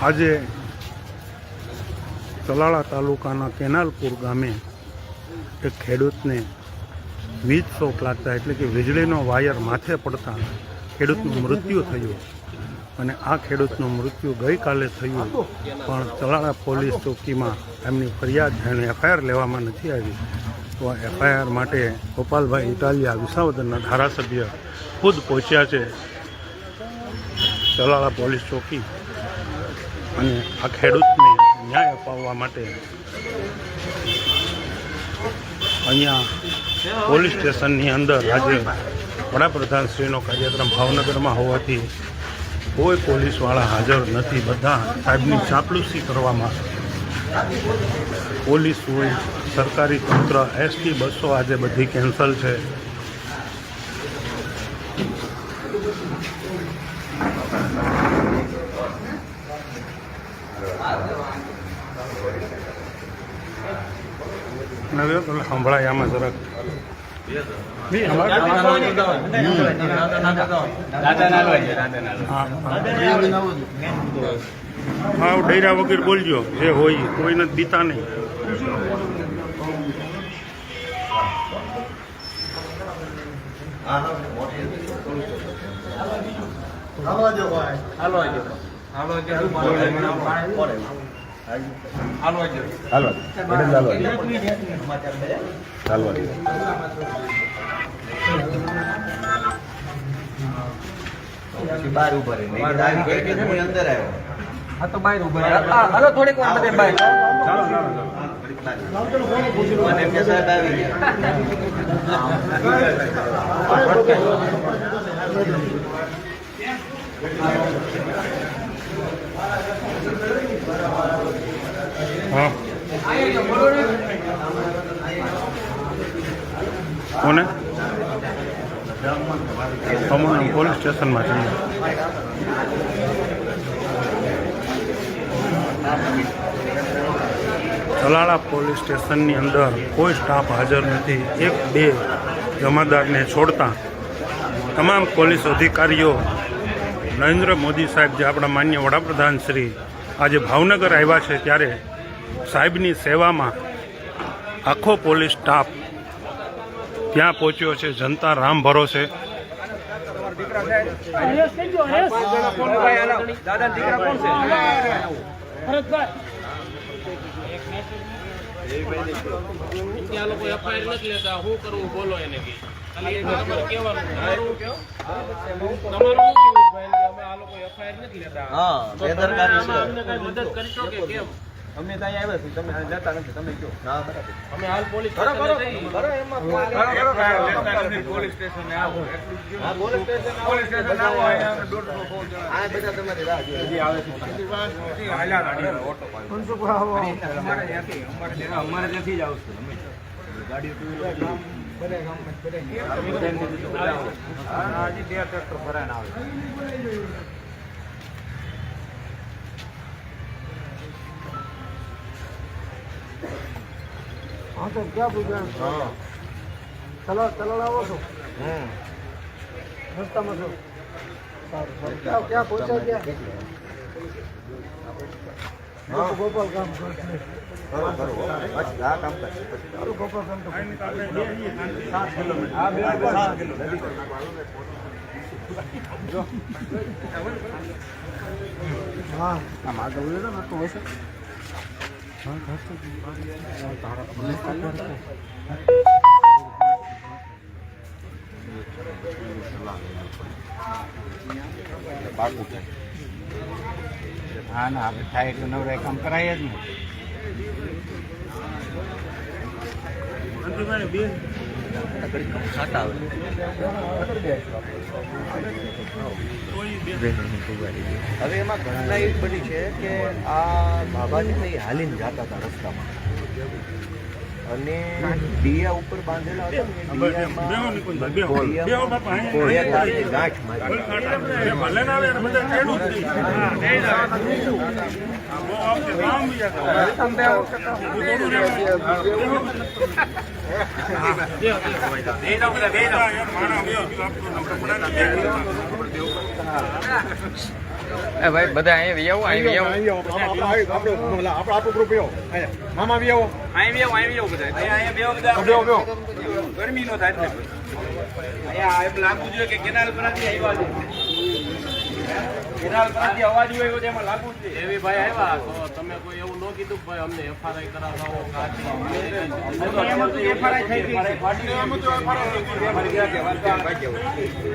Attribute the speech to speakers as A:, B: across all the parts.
A: આજે તલાળા તાલુકાના કેનાલપુર ગામે એક ખેડૂતને વીજ શોક લાગતા એટલે કે વીજળીનો વાયર માથે પડતા ખેડૂતનું મૃત્યુ થયું અને આ ખેડૂતનું મૃત્યુ ગઈકાલે થયું, પણ તલાળા પોલીસ ચોકીમાં એમની ફરિયાદ જાણે એફઆઈઆર લેવામાં નથી આવી. તો એફઆઈઆર માટે ગોપાલભાઈ ઇટાલિયા વિસાવદરના ધારાસભ્ય ખુદ પહોંચ્યા છે તલાળા પોલીસ ચોકી. અને આ ખેડૂતને ન્યાય અપાવવા માટે અહીંયા પોલીસ સ્ટેશનની અંદર આજે વડાપ્રધાનશ્રીનો કાર્યક્રમ ભાવનગરમાં હોવાથી કોઈ પોલીસવાળા હાજર નથી. બધા સાહેબની ચાપલુસી કરવામાં પોલીસ હોય, સરકારી તંત્ર એસટી બસો આજે બધી કેન્સલ છે. હવે તો સંભળાય આમાં જરાક હા, ડૈરા વગર બોલજો જે હોય કોઈને દીતા નહીં
B: હાલો ઊભા ભાઈ હાલો. આવી ગઈ કે રહી અંદર આવ્યો.
C: હા તો બહાર ઊભા હાલો થોડીક વાર બધે બહાર.
B: મને કે સાહેબ આવી ગયા.
A: હા કોને? તમામ પોલીસ સ્ટેશનમાં છે. તલાળા પોલીસ સ્ટેશનની અંદર કોઈ સ્ટાફ હાજર નથી. એક, બે જમાદારને છોડતા તમામ પોલીસ અધિકારીઓ નરેન્દ્ર મોદી સાહેબ જે આપણા માન્ય વડાપ્રધાન શ્રી આજે ભાવનગર આવ્યા છે ત્યારે સાહેબની સેવામાં આખો પોલીસ સ્ટાફ ત્યાં પહોંચ્યો છે. જનતા રામ ભરોસે.
C: છે
D: ત્યાં લોકો એફઆઈઆર નથી લેતા શું કરવું બોલો એને કે ખાલી એક તમારે કહેવાનું તમારું તમારું શું કહેવું ભાઈ કે અમે આ લોકો એફઆઈઆર નથી લેતા
B: હા,
D: તો
B: બેદરકારી છે.
D: આમાં અમને કઈ મદદ કરશો કે કેમ?
C: અમે ત્યાં આવ્યા છીએ તમે લેતા નથી તમે કયો
B: ના બરાબર.
D: અમે હાલ પોલીસ
C: એમાં પોલીસ સ્ટેશન આવો.
B: પોલીસ સ્ટેશન આવો.
C: પોલીસ સ્ટેશન આવો. અહીંયા દોઢસો સો જણા.
B: આ બધા તમારી રાહ જોઈ.
C: આવે છે. ઓટો. અમારે ત્યાંથી અમારે ત્યાં- અમારે ત્યાંથી જ આવશું. અમે ગાડી ટુ વ્હીલર બધા ગામમાં બધા હજી બે ટ્રેક્ટર ભરાઈને આવે.
E: હા તો ક્યાં પૂછ્યા
B: હા.
E: તલાવ તલાવ આવો છો?
B: હમ.
E: રસ્તામાં છો? સારું સારું. ક્યાં ક્યાં પહોંચ્યા ક્યાં
B: હા.
E: ગોપાલ કામ ઘર છે.
B: કરો, કરો. આ કામ કરે.
E: સારું ગોપાલ ગામ હા
C: આ સાત કિલોમીટર
E: હા
C: હા ના આપણે થાય એટલું નવરાય કામ કરાય જ ને
B: હવે એમાં ઘટના એવી બની છે કે આ બાબાજી હાલીને જતા હતા રસ્તામાં. અને દિયા ઉપર બાંધેલા હતા ને એ ભાઈ મારી
A: ભલે ના આવે એને બધા ખેડૂત જ નહીં. હા, બહુ આપણે આપણું આપણે.
C: એ ભાઈ બધા અહીંયા આવો અહીંયા આવો
F: આપણું ગ્રુપ મામા બી આવો
C: બધા આવો અહીંયા આવો બધા
F: બેવો બેવો
C: ગરમી નો થાય એટલે અહીંયા એમ લાગવું જોઈએ કે કેનાલ પરથી આવ્યા છે પરથી અવાજ હોય એવો
D: ભાઈ આવ્યા તો તમે કોઈ એવું ન કીધું કે ભાઈ અમને એફઆરઆઈ કરાવો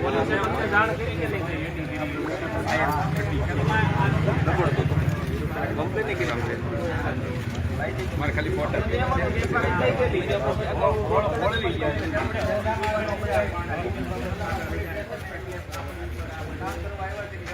D: પોલીસે જાણ કરી કે નહીં કરી એની કરી
C: મારે ખાલી ફોટો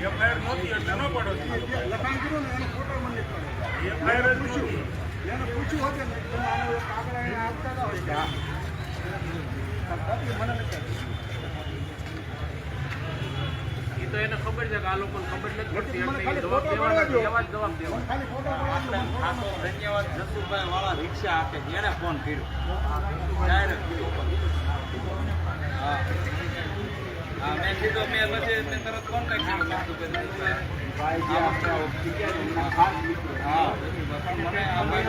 A: એફઆઈઆર નહોતી એટલે ન પડો. લખાણ કર્યું ને એનો ફોટો મને
D: એ તો એને ખબર છે કે આ લોકોને ખબર નથી પડતી જવાબ દેવાના જ
C: ધન્યવાદ જસુભાઈ વાળા રિક્ષા આપે એને ફોન કર્યો. ડાયરેક્ટ હા. મેં કીધું મેં પછી તરત કોન્ટેક્ટ કર્યો હા મને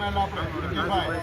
C: ચેરમેન આપણે વિજયભાઈ